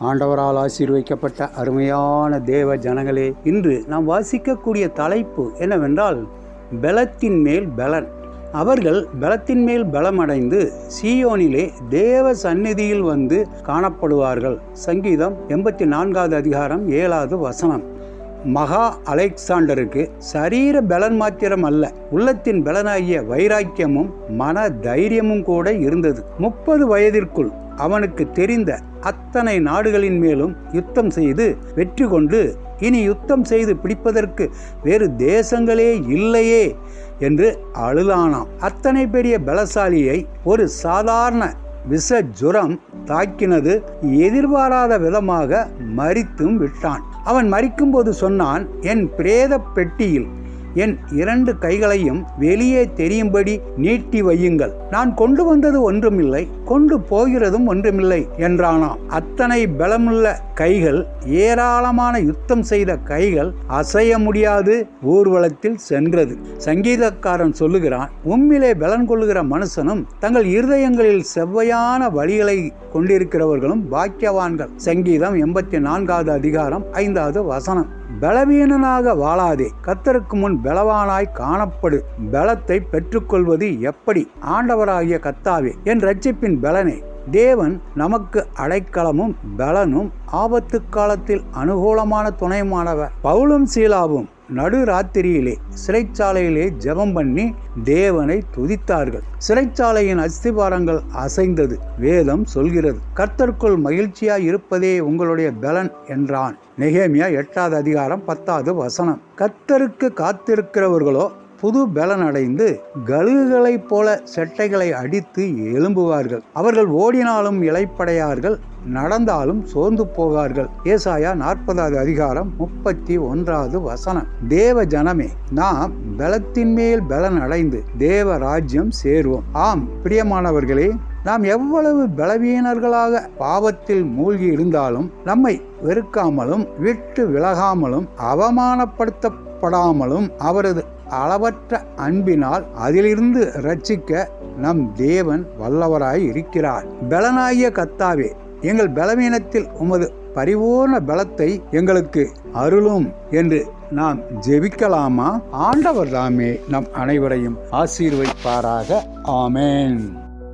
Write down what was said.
ஆண்டவரால் ஆசீர்வைக்கப்பட்ட அருமையான தேவ ஜனங்களே இன்று நாம் வாசிக்கக்கூடிய தலைப்பு என்னவென்றால் பலத்தின் மேல் பலன். அவர்கள் பலத்தின் மேல் பலமடைந்து சீயோனிலே தேவ சந்நிதியில் வந்து காணப்படுவார்கள். சங்கீதம் எண்பத்தி நான்காவது அதிகாரம் ஏழாவது வசனம். மகா அலெக்சாண்டருக்கு சரீர பலன் மாத்திரம் அல்ல உள்ளத்தின் பலனாகிய வைராக்கியமும் மன தைரியமும் கூட இருந்தது. முப்பது வயதிற்குள் அவனுக்கு தெரிந்த அத்தனை நாடுகளின் மேலும் யுத்தம் செய்து வெற்றி கொண்டு இனி யுத்தம் செய்து பிடிப்பதற்கு வேறு தேசங்களே இல்லையே என்று அழுதானாம். அத்தனை பெரிய பலசாலியை ஒரு சாதாரண விஷ ஜுரம் தாக்கினது எதிர்பாராத விதமாக மறித்தும் விட்டான். அவன் மறிக்கும்போது சொன்னான் என் பிரேத பெட்டியில் என் இரண்டு கைகளையும் வெளியே தெரியும்படி நீட்டி வையுங்கள். நான் கொண்டு வந்தது ஒன்றுமில்லை. கொண்டு போகிறதும் ஒன்றுமில்லை என்றானாம் அத்தனை பலமுள்ள கைகள் ஏராளமான யுத்தம் செய்த கைகள் அசைய முடியாது ஊர்வலத்தில் சென்றது. சங்கீதக்காரன் சொல்லுகிறான் உம்மிலே பலன் கொள்ளுகிற மனுஷனும் தங்கள் இருதயங்களில் செவ்வையான வழிகளை கொண்டிருக்கிறவர்களும் பாக்கியவான்கள். சங்கீதம் எண்பத்தி நான்காவது அதிகாரம் ஐந்தாவது வசனம். பலவீனனாக வாழாதே கத்தருக்கு முன் பலவானாய் காணப்படு. பலத்தை பெற்றுக்கொள்வது எப்படி? ஆண்டவராகிய கத்தாவே என் ரட்சிப்பின் பலனே தேவன் நமக்கு அடைக்கலமும் பலனும் ஆபத்து காலத்தில் அனுகூலமான துணையுமானவர் பவுலும் சீலாவும் நடு ராத்திரியிலே சிறைச்சாலையிலே ஜெபம் பண்ணி தேவனை துதித்தார்கள். சிறைச்சாலையின் அஸ்திபாரங்கள் அசைந்தது. வேதம் சொல்கிறது கர்த்தருக்குள் மகிழ்ச்சியாய் இருப்பதே உங்களுடைய பலன் என்றான். நெகேமியா எட்டாவது அதிகாரம் பத்தாவது வசனம். கர்த்தருக்கு காத்திருக்கிறவர்களோ புது பலன் அடைந்து கழுகுகளைப் போல செட்டைகளை அடித்து எழும்புவார்கள். அவர்கள் ஓடினாலும் இழைப்படையார்கள் நடந்தாலும் சோர்ந்து போகார்கள். ஏசாயா நாற்பதாவது அதிகாரம் முப்பத்தி ஒன்றாவது வசனம். தேவ ஜனமே நாம் பலத்தின் மேல் பலன் அடைந்து தேவ ராஜ்யம் சேருவோம். ஆம் பிரியமானவர்களே நாம் எவ்வளவு பலவீனர்களாக பாவத்தில் மூழ்கி இருந்தாலும் நம்மை வெறுக்காமலும் விட்டு விலகாமலும் அவமானப்படுத்தப்படாமலும் அவரது அளவற்ற அன்பினால் அதிலிருந்து ரட்சிக்க நம் தேவன் வல்லவராய் இருக்கிறார். பலனாகிய கத்தாவே எங்கள் பலவீனத்தில் உமது பரிபூர்ண பலத்தை எங்களுக்கு அருளும் என்று நாம் ஜெபிக்கலாமா? ஆண்டவர் தாமே நம் அனைவரையும் ஆசீர்வைப்பாராக ஆமேன்.